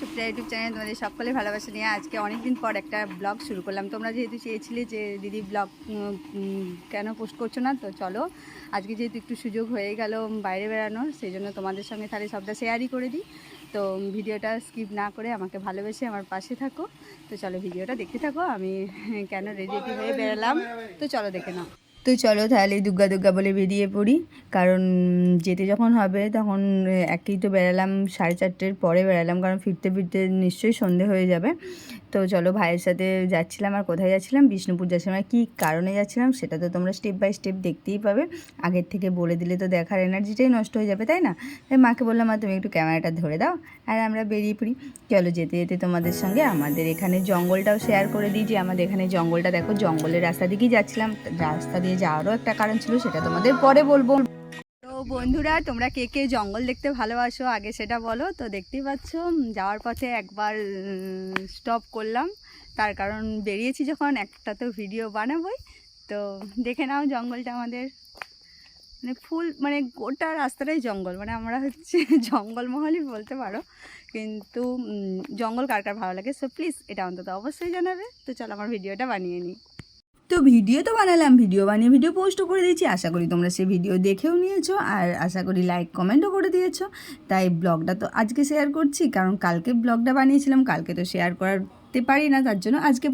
Supriya YouTube channel তোমাদের সকলে ভালোবাসা নিয়ে আজকে অনেক দিন পর একটা ব্লগ শুরু করলাম। তোমরা যেহেতু চেয়েছিলে যে দিদি ব্লগ কেন পোস্ট করছ না, তো চলো। আজকে যেহেতু একটু সুযোগ হয়ে গেল বাইরে বেড়ানোর, সেই জন্য তোমাদের সঙ্গে তাহলে সবটা শেয়ারই করে দিই। তো ভিডিওটা স্কিপ না করে আমাকে ভালোবেসে আমার পাশে থাকো। তো চলো ভিডিওটা দেখতে থাকো, আমি কেন রেডি হয়ে বেরালাম তো চলো দেখে নাও। তো চলো তাহলে দুর্গা দুর্গা বলে বেরিয়ে পড়ি। কারণ যেতে যখন হবে তখন একেই তো বেরালাম সাড়ে চারটের পরে বেরালাম কারণ ফিরতে ফিরতে নিশ্চয়ই সন্ধে হয়ে যাবে। তো চলো ভাইয়ের সাথে যাচ্ছিলাম আর কোথায় যাচ্ছিলাম? বিষ্ণুপুর যাচ্ছিলাম। আর কী কারণে যাচ্ছিলাম সেটা তো তোমরা স্টেপ বাই স্টেপ দেখতেই পাবে। আগের থেকে বলে দিলে তো দেখার এনার্জিটাই নষ্ট হয়ে যাবে, তাই না? তাই মাকে বললাম, মা, তুমি একটু ক্যামেরাটা ধরে দাও। আর আমরা বেরিয়ে পড়ি। চলো যেতে যেতে তোমাদের সঙ্গে আমাদের এখানে জঙ্গলটাও শেয়ার করে দিই যে আমাদের এখানে জঙ্গলটা দেখো, জঙ্গলের রাস্তা দিকেই যাচ্ছিলাম। রাস্তা দিয়ে যাওয়ারও একটা কারণ ছিল, সেটা তোমাদের পরে বলব। বন্ধুরা, তোমরা কে কে জঙ্গল দেখতে ভালোবাসো আগে সেটা বলো। তো দেখতেই পাচ্ছ যাওয়ার পথে একবার স্টপ করলাম। তার কারণ বেরিয়েছি যখন, একটা তো ভিডিও বানাবোই। তো দেখে নাও জঙ্গলটা আমাদের। মানে ফুল মানে গোটা রাস্তাটাই জঙ্গল। মানে আমরা হচ্ছে জঙ্গলমহলই বলতে পারো। কিন্তু জঙ্গল কার কার ভালো লাগে? সো প্লিজ এটা অন্তত অবশ্যই জানাবে। তো চলো, আমার ভিডিওটা বানিয়ে নিই। তো ভিডিও তো বানালাম, ভিডিও বানিয়ে ভিডিও পোস্টও করে দিয়েছি। আশা করি তোমরা সেই ভিডিও দেখেও নিয়েছো আর আশা করি লাইক কমেন্টও করে দিয়েছ। তাই ব্লগটা তো আজকে শেয়ার করছি, কারণ কালকে ব্লগটা বানিয়েছিলাম, কালকে তো শেয়ার করতে পারি না, তার জন্য আজকে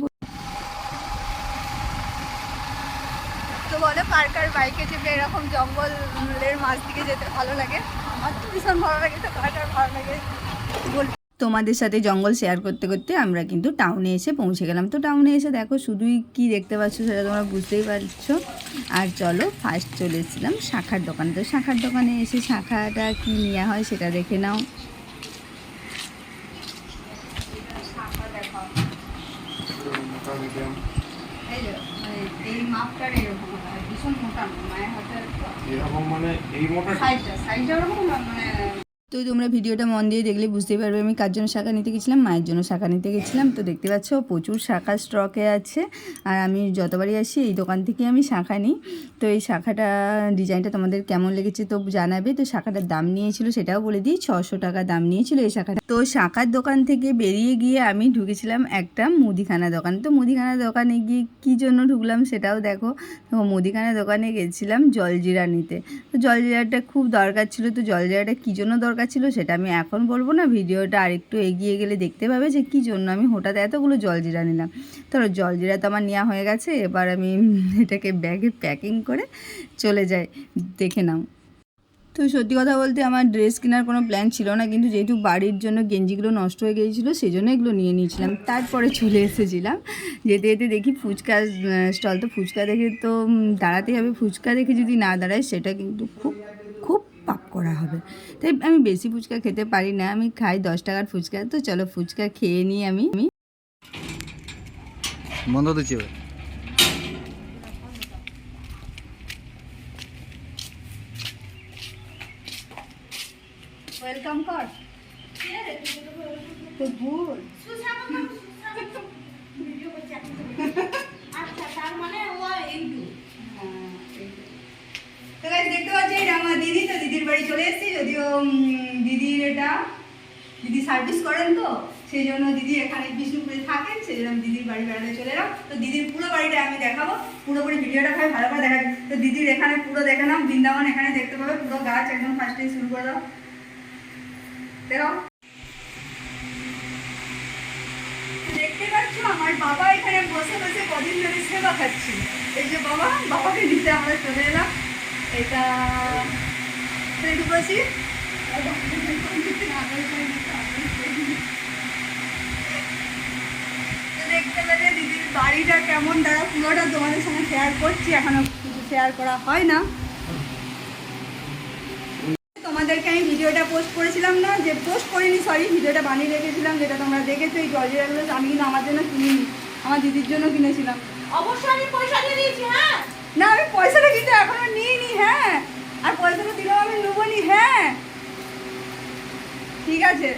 তো বলো, কার বাইকে চেপে এরকম জঙ্গলের মাঝ দিকে যেতে ভালো লাগে? আমার তো ভীষণ ভালো লাগে, তো কার কার ভালো লাগে? তোমাদের সাথে জঙ্গল শেয়ার করতে করতে আমরা কিন্তু টাউনে এসে পৌঁছে গেলাম। তো টাউনে এসে দেখো শুধুই কি দেখতে পাচ্ছ সেটা তোমরা বুঝতেই পারছ। আর চলো ফার্স্ট চলে এসেছিলাম শাখার দোকানে। তো শাখার দোকানে এসে শাখাটা কি নেওয়া হয় সেটা দেখে নাও। এই মাপটার এরকম ভীষণ মোটা মায়ের হাতে এরকম মানে এই মোটা সাইজটা সাইজটা ওরকম মানে তো তোমরা ভিডিওটা মন দিয়ে দেখলে বুঝতেই পারবে আমি কার জন্য শাখা নিতে গেছিলাম, মায়ের জন্য শাখা নিতে গেছিলাম। তো দেখতে পাচ্ছ প্রচুর শাখা স্টকে আছে। আর আমি যতবারই আসি, এই দোকান থেকে আমি শাখা নিই। তো এই শাখাটা ডিজাইনটা তোমাদের কেমন লেগেছে তো জানাবে। তো শাখাটার দাম নিয়েছিল সেটাও বলে দিই, ছশো টাকা দাম নিয়েছিল এই শাখাটা। তো শাখার দোকান থেকে বেরিয়ে গিয়ে আমি ঢুকেছিলাম একটা মুদিখানা দোকান। তো মুদিখানা দোকানে গিয়ে কী জন্য ঢুকলাম সেটাও দেখো। তো মুদিখানা দোকানে গেছিলাম জলজিরা নিতে। তো জলজিরাটা খুব দরকার ছিল। তো জলজিরাটা কী জন্য দরকার ছিল সেটা আমি এখন বলব না। ভিডিওটা আরেকটু এগিয়ে গেলে দেখতে পাবে যে কী জন্য আমি হঠাৎ এতগুলো জলজিরা নিলাম। তো জলজিরা তো আমার নেওয়া হয়ে গেছে, এবার আমি এটাকে ব্যাগে প্যাকিং করে চলে যাই, দেখে নাও। তো সত্যি কথা বলতে আমার ড্রেস কেনার কোনো প্ল্যান ছিল না, কিন্তু যেহেতু বাড়ির জন্য গেঞ্জিগুলো নষ্ট হয়ে গিয়েছিল সেই জন্য এগুলো নিয়ে নিয়েছিলাম। তারপরে চলে এসেছিলাম। যেতে যেতে দেখি ফুচকা স্টল তো ফুচকা দেখে তো দাঁড়াতেই হবে। ফুচকা দেখে যদি না দাঁড়ায়, সেটা কিন্তু খুব করা হবে। তাই আমি বেশি ফুচকা খেতে পারি না আমি খাই দশ টাকার ফুচকা। তো চলো ফুচকা খেয়ে নিই আমি। আমি বন্ধ দিচ্ছি ওয়েলকাম কর। তো ভুল তো guys, দেখতে পাচ্ছি এটা আমার দিদি তো দিদির বাড়ি চলে এসেছি, যদিও দিদির এটা, দিদি সার্ভিস করেন তো, সেই জন্য দিদি এখানে বিষ্ণুপুরে থাকেন, সেই জন্য দিদির বাড়ি বেড়াতে চলে এলাম। তো দিদির পুরো বাড়িটা আমি দেখাবো, পুরোপুরি ভিডিওটা ভাই ভালো করে দেখা তো দিদির এখানে পুরো দেখে নাও, বৃন্দাবন এখানে দেখতে পাবে, পুরো গাছ একদম ফার্স্টে শুরু করে দাও। দেখো। পাচ্ছ, আমার বাবা এখানে বসে বসে কদিন ধরে সেবা খাচ্ছি এই যে বাবা, বাবাকে নিতে আমরা চলে এলাম। এটা বসি তো দেখতে পেলে দিদির বাড়িটা কেমন? দাঁড়া পুরোটা তোমাদের সঙ্গে শেয়ার করছি। এখনও কিছু শেয়ার করা হয় না। তোমাদেরকে আমি ভিডিওটা পোস্ট করেছিলাম না? যে পোস্ট করিনি সরি ভিডিওটা বানিয়ে রেখেছিলাম যেটা তোমরা দেখেছ এই জলজিরাগুলো আমি কিন্তু আমার জন্য কিনিনি আমার দিদির জন্য কিনেছিলাম। অবশ্যই আমি পয়সা দিয়ে দিয়েছি হ্যাঁ? না আমি পয়সাটা কিন্তু এখনও নিইনি হ্যাঁ? আর পয়সাটা দিলেও আমি নেব নি হ্যাঁ। ঠিক আছে।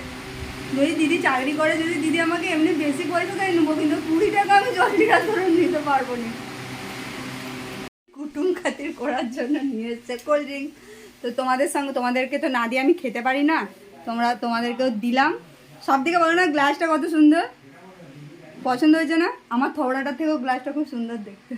যদি দিদি চাকরি করে, যদি দিদি আমাকে এমনি বেশি পয়সা দেয়, নেব, কিন্তু কুড়ি টাকা আমি জলজিরা ধরে নিতে পারব না। কুটুম খাতির করার জন্য নিয়ে এসছে কোল্ড ড্রিঙ্ক তো তোমাদের সঙ্গে, তোমাদেরকে তো না দিয়ে আমি খেতে পারি না। তোমরা, তোমাদেরকেও দিলাম। সব থেকে বলো না গ্লাসটা কত সুন্দর? পছন্দ হয়েছে না? আমার থবড়াটার থেকেও গ্লাসটা খুব সুন্দর দেখতে।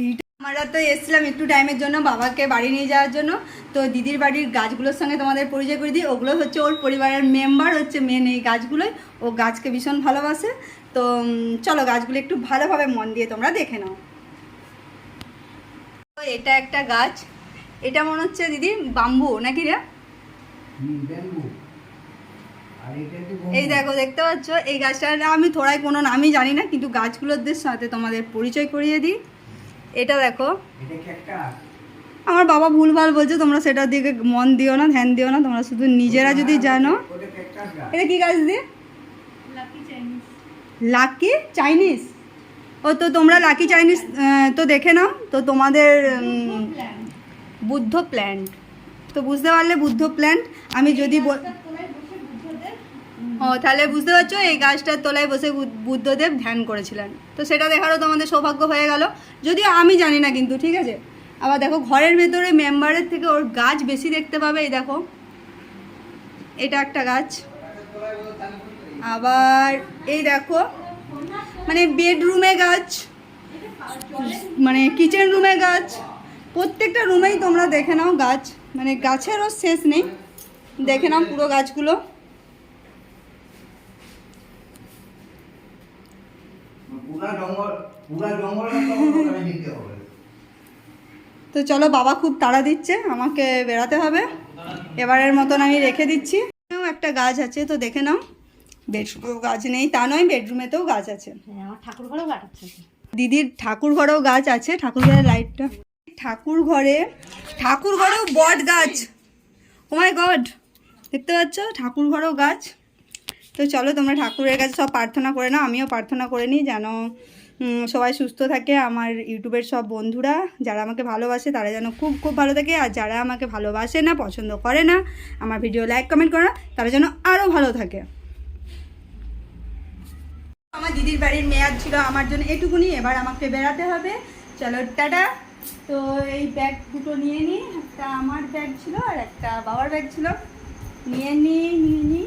এইটা আমরা তো এসেছিলাম একটু টাইমের জন্য বাবাকে বাড়ি নিয়ে যাওয়ার জন্য। তো দিদির বাড়ির গাছগুলোর সঙ্গে তোমাদের পরিচয় করে দিই। ওগুলো হচ্ছে ওর পরিবারের মেম্বার হচ্ছে মেন এই গাছগুলোই। ও গাছকে ভীষণ ভালোবাসে। তো চলো গাছগুলো একটু ভালোভাবে মন দিয়ে তোমরা দেখে নাও। তো এটা একটা গাছ। এটা মনে হচ্ছে দিদি বাম্বু নাকি রে? এই দেখো দেখতে পাচ্ছ? এই গাছটার আমি থোড়াই কোনো নামই জানি না কিন্তু গাছগুলোদের সাথে তোমাদের পরিচয় করিয়ে দিই। এটা দেখো। আমার বাবা ভুলভাল বলছে তোমরা সেটার দিকে মন দিও না ধ্যান দিও না তোমরা শুধু নিজেরা যদি জানো। এটা কি গাছ দিয়ে? লাকি চাইনিজ ও তো তোমরা লাকি চাইনিজ তো দেখে নাও তো তোমাদের বুদ্ধ প্ল্যান্ট। তো বুঝতে পারলে বুদ্ধ প্ল্যান্ট আমি যদি ও, তাহলে বুঝতে পারছ, এই গাছটার তলায় বসে বুদ্ধ- বুদ্ধদেব ধ্যান করেছিলেন। তো সেটা দেখারও তোমাদের সৌভাগ্য হয়ে গেল। যদিও আমি জানি না কিন্তু, ঠিক আছে? আবার দেখো, ঘরের ভেতরে মেম্বারের থেকে ওর গাছ বেশি দেখতে পাবে, এই দেখো। এটা একটা গাছ। আবার এই দেখো মানে বেডরুমে গাছ মানে কিচেন রুমে গাছ, প্রত্যেকটা রুমেই তোমরা দেখে নাও গাছ। মানে গাছেরও শেষ নেই। দেখে নাও পুরো গাছগুলো। পুরা জঙ্গল পুরা জঙ্গল একটা দিতে হবে। তো চলো বাবা খুব তাড়া দিচ্ছে আমাকে বেরাতে হবে। এবারের মতন আমি রেখে দিচ্ছি। একটা গাছ আছে তো দেখে নাও। বেডরুমেও গাছ নেই তা নয় বেডরুমেতেও গাছ আছে। হ্যাঁ ঠাকুর ঘরেও কাটাচ্ছে দিদির ঠাকুর ঘরেও গাছ আছে ঠাকুর ঘরের লাইটটা। ঠাকুর ঘরে ঠাকুর ঘরেও বট গাছ। ও মাই গড দেখতে পাচ্ছ? ঠাকুর ঘরেও গাছ। তো চলো তোমরা ঠাকুরের কাছে সব প্রার্থনা করে নাও, আমিও প্রার্থনা করে নিই যেন সবাই সুস্থ থাকে। আমার ইউটিউবের সব বন্ধুরা যারা আমাকে ভালোবাসে তারা যেন খুব খুব ভালো থাকে। আর যারা আমাকে ভালোবাসে না, পছন্দ করে না, আমার ভিডিও লাইক কমেন্ট করে না তারা যেন আরও ভালো থাকে। আমার দিদির বাড়ির মেয়াদ ছিল আমার জন্য এটুকুনি, এবার আমাকে বেড়াতে হবে। চলো, টাটা। তো এই ব্যাগ দুটো নিয়ে নিই, একটা আমার ব্যাগ ছিল আর একটা বাবার ব্যাগ ছিল। নিয়ে নিই নিয়ে নিই।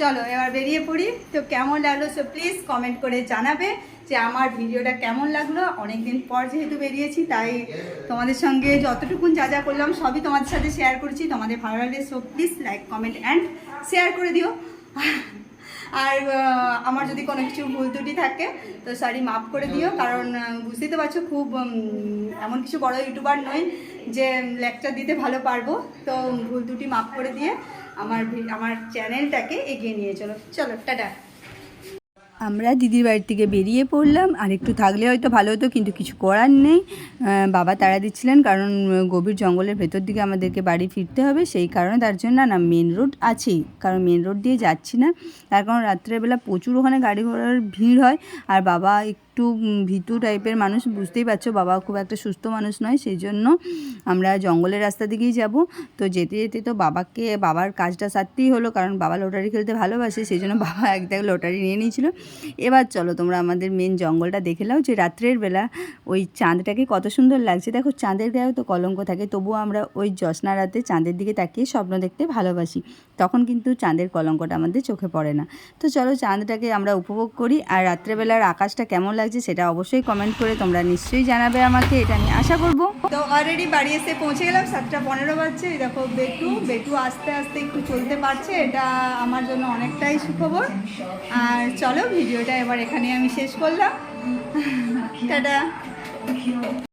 চলো, এবার বেরিয়ে পড়ি। তো কেমন লাগল? সো প্লিজ কমেন্ট করে জানাবে যে আমার ভিডিওটা কেমন লাগল। অনেকদিন পর যেহেতু বেরিয়েছি, তাই তোমাদের সঙ্গে যতটুকুন যা যা করলাম সবই তোমাদের সাথে শেয়ার করেছি। তোমাদের ভালো লাগলে so please like comment and share করে দিও। আর আমার যদি কোনো কিছু ভুল ত্রুটি থাকে, তো সরি মাফ করে দিও। কারণ বুঝতেই তো পারছ, খুব এমন কিছু বড় ইউটিউবার নই যে লেকচার দিতে ভালো পারব। তো, ভুল ত্রুটি মাফ করে দিয়ে আমার আমার চ্যানেলটাকে এগিয়ে নিয়ে চলো। চলো, টাটা। আমরা দিদির বাড়ি থেকে বেরিয়ে পড়লাম। আর একটু থাকলে হয়তো ভালো হতো, কিন্তু কিছু করার নেই। বাবা তাড়া দিচ্ছিলেন, কারণ গভীর জঙ্গলের ভেতর দিকে আমাদেরকে বাড়ি ফিরতে হবে। সেই কারণে তার জন্য না মেন রোড আছেই। কারণ মেন রোড দিয়ে যাচ্ছি না। তার কারণ রাত্রেবেলা প্রচুর ওখানে গাড়ি ঘোড়ার ভিড় হয়। আর বাবা একটু ভীতু টাইপের মানুষ, বুঝতেই পারছ, বাবা খুব একটা সুস্থ মানুষ নয় সেই জন্য আমরা জঙ্গলের রাস্তা দিকেই যাব। তো যেতে যেতে তো বাবাকে, বাবার কাজটা সারতেই হলো, কারণ বাবা লটারি খেলতে ভালোবাসে সেই জন্য বাবা এক দেখ লটারি নিয়ে নিয়েছিল। এবার চলো তোমরা আমাদের মেন জঙ্গলটা দেখে নাও যে রাত্রের বেলা ওই চাঁদটাকে কত সুন্দর লাগছে। দেখো চাঁদের গায়েও তো কলঙ্ক থাকে, তবুও আমরা ওই জ্যোৎস্না রাতে চাঁদের দিকে তাকিয়ে স্বপ্ন দেখতে ভালোবাসি। তখন কিন্তু চাঁদের কলঙ্কটা আমাদের চোখে পড়ে না। তো চলো চাঁদটাকে আমরা উপভোগ করি আর রাত্রেবেলার আকাশটা কেমন লাগছে সেটা অবশ্যই কমেন্ট করে তোমরা নিশ্চয়ই জানাবে আমাকে, এটা আমি আশা করব। তো অলরেডি বাড়ি এসে পৌঁছে গেলাম, সাতটা পনেরো বাজছে। দেখো বেটু বেটু আস্তে আস্তে একটু চলতে পারছে। এটা আমার জন্য অনেকটাই সুখবর। আর চলো, ভিডিওটা এবার এখানে আমি শেষ করলাম। টাটা।